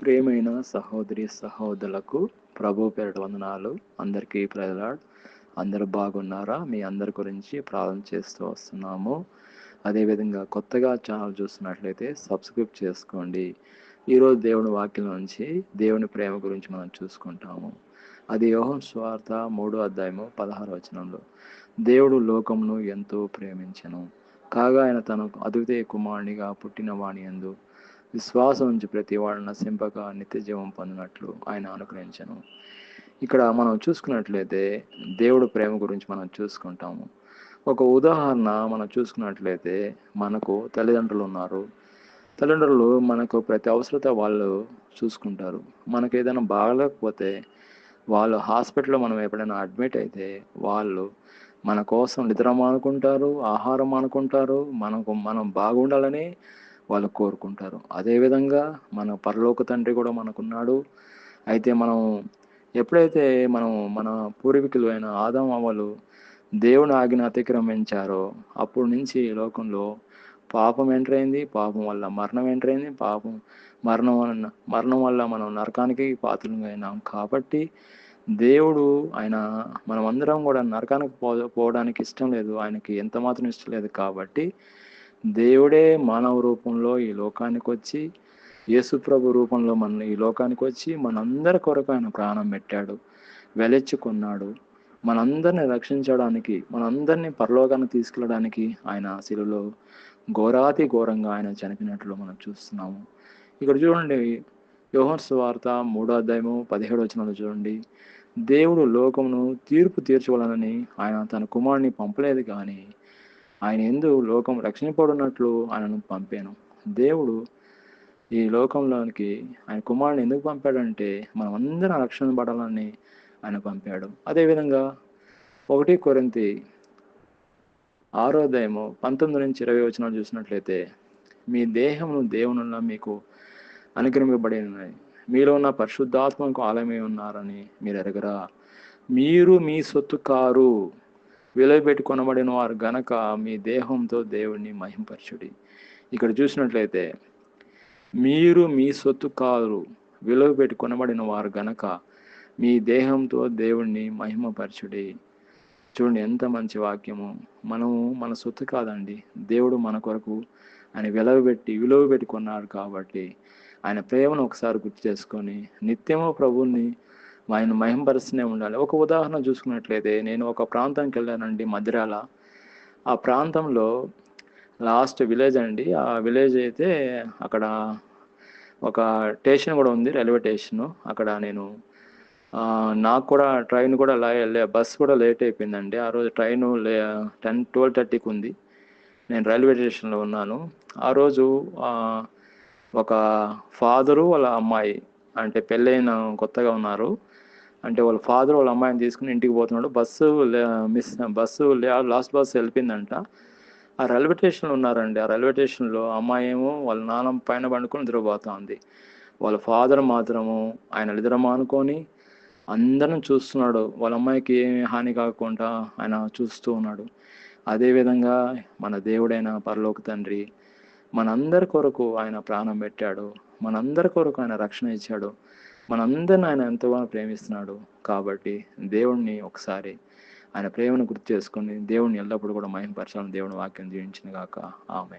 ప్రేమైన సహోదరి సహోదరులకు ప్రభు పేరిట వందనాలు. అందరికీ ప్రజలాడ్ అందరూ బాగున్నారా? మీ అందరి గురించి ప్రార్థన చేస్తూ వస్తున్నాము. అదేవిధంగా కొత్తగా ఛానల్ చూస్తున్నట్లయితే సబ్స్క్రైబ్ చేసుకోండి. ఈరోజు దేవుని వాక్యం నుంచి దేవుని ప్రేమ గురించి మనం చూసుకుంటాము. అది యోహం స్వార్థ మూడో అధ్యాయము పదహారు వచనంలో దేవుడు లోకమును ఎంతో ప్రేమించెను. కాగా ఆయన తన అద్వితీయ కుమారునిగా పుట్టిన వాణి ఎందు విశ్వాసం నుంచి ప్రతి వాడు నశింపక నిత్య జీవం పొందినట్లు ఆయన అనుగ్రహించను. ఇక్కడ మనం చూసుకున్నట్లయితే దేవుడు ప్రేమ గురించి మనం చూసుకుంటాము. ఒక ఉదాహరణ మనం చూసుకున్నట్లయితే మనకు తల్లిదండ్రులు ఉన్నారు. తల్లిదండ్రులు మనకు ప్రతి అవసరత వాళ్ళు చూసుకుంటారు. మనకు ఏదైనా బాగలేకపోతే వాళ్ళు హాస్పిటల్లో మనం ఎప్పుడైనా అడ్మిట్ అయితే వాళ్ళు మన కోసం నిద్ర మానుకుంటారు ఆహారం మానుకుంటారు మనకు మనం బాగుండాలని వాళ్ళు కోరుకుంటారు. అదేవిధంగా మన పరలోక తండ్రి కూడా మనకున్నాడు. అయితే మనం ఎప్పుడైతే మనం మన పూర్వీకులు అయిన ఆదాం అవ్వలు దేవుని ఆజ్ఞ అతిక్రమించారో అప్పుడు నుంచి లోకంలో పాపం ఎంటర్ అయింది పాపం వల్ల మరణం ఎంటర్ అయింది పాపం మరణం వల్ల మరణం వల్ల మనం నరకానికి పాత్రలు అయినాం. కాబట్టి దేవుడు ఆయన మనం అందరం కూడా నరకానికి పో పోవడానికి ఇష్టం లేదు. ఆయనకి ఎంత మాత్రం ఇష్టం లేదు కాబట్టి దేవుడే మానవ రూపంలో ఈ లోకానికి వచ్చి యేసుప్రభు రూపంలో మన ఈ లోకానికి వచ్చి మనందరి కొరకు ఆయన ప్రాణం పెట్టాడు వెలెచ్చుకున్నాడు మనందరిని రక్షించడానికి మనందరినీ పరలోకానికి తీసుకెళ్ళడానికి ఆయన శిలులో ఘోరాతి ఘోరంగా ఆయన చనిపోయినట్లు మనం చూస్తున్నాము. ఇక్కడ చూడండి యోహన్ వార్త మూడో అధ్యాయము పదిహేడు వచనంలో చూడండి. దేవుడు లోకమును తీర్పు తీర్చవలనని ఆయన తన కుమారుని పంపలేదు కానీ ఆయన ఎందు లోకం రక్షింపబడినట్లు ఆయనను పంపాను. దేవుడు ఈ లోకంలోనికి ఆయన కుమారుని ఎందుకు పంపాడంటే మనం అందరం రక్షణ పడాలని ఆయన పంపాడు. అదేవిధంగా ఒకటి కొరింతి ఆరోదయము పంతొమ్మిది నుంచి ఇరవై వచనాలు చూసినట్లయితే మీ దేహమును దేవునున్న మీకు అనుగ్రహింపబడి ఉన్నాయి మీలో ఉన్న పరిశుద్ధాత్మకు ఆలయమై ఉన్నారని మీరు ఎరగరా. మీరు మీ సొత్తు కారు. విలువ పెట్టి కొనబడిన వారు గనక మీ దేహంతో దేవుణ్ణి మహింపరచుడి. ఇక్కడ చూసినట్లయితే మీరు మీ సొత్తు కారు విలువ పెట్టి కొనబడిన వారు గనక మీ దేహంతో దేవుణ్ణి మహిమపరచుడి. చూడండి ఎంత మంచి వాక్యము. మనము మన సొత్తు కాదండి. దేవుడు మన కొరకు ఆయన విలువ పెట్టి విలువ పెట్టుకున్నాడు కాబట్టి ఆయన ప్రేమను ఒకసారి గుర్తు చేసుకొని నిత్యము ప్రభువుని ఆయన మహింపరుస్తూనే ఉండాలి. ఒక ఉదాహరణ చూసుకున్నట్లయితే నేను ఒక ప్రాంతానికి వెళ్ళానండి మధ్యరాల ఆ ప్రాంతంలో లాస్ట్ విలేజ్ అండి. ఆ విలేజ్ అయితే అక్కడ ఒక స్టేషన్ కూడా ఉంది రైల్వే స్టేషన్. అక్కడ నేను నాకు కూడా ట్రైన్ కూడా లే బస్ కూడా లేట్ అయిపోయిందండి. ఆ రోజు ట్రైన్ లే టెన్ ట్వెల్వ్ థర్టీకి ఉంది. నేను రైల్వే స్టేషన్లో ఉన్నాను. ఆ రోజు ఒక ఫాదరు వాళ్ళ అమ్మాయి అంటే పెళ్ళైన కొత్తగా ఉన్నారు. అంటే వాళ్ళ ఫాదర్ వాళ్ళ అమ్మాయిని తీసుకుని ఇంటికి పోతున్నాడు. Bus miss bus last bus వెళ్ళిపోయిందంట. ఆ రైల్వే స్టేషన్లో ఉన్నారండి. ఆ రైల్వే స్టేషన్లో అమ్మాయి ఏమో వాళ్ళ నాన్న పైన పండుకొని నిద్రపోతా ఉంది. వాళ్ళ ఫాదర్ మాత్రము ఆయన నిద్ర అందరం చూస్తున్నాడు. వాళ్ళ అమ్మాయికి ఏమి హాని కాకుండా ఆయన చూస్తూ ఉన్నాడు. అదేవిధంగా మన దేవుడైన పరలోక తండ్రి మనందరి కొరకు ఆయన ప్రాణం పెట్టాడు. మనందరి కొరకు ఆయన రక్షణ ఇచ్చాడు. మనందరిని ఆయన ఎంతగానో ప్రేమిస్తున్నాడు కాబట్టి దేవుణ్ణి ఒకసారి ఆయన ప్రేమను గుర్తు చేసుకొని దేవుణ్ణి ఎల్లప్పుడూ కూడా మహింపరచాలని దేవుని వాక్యం జీవించిన గాక. ఆమె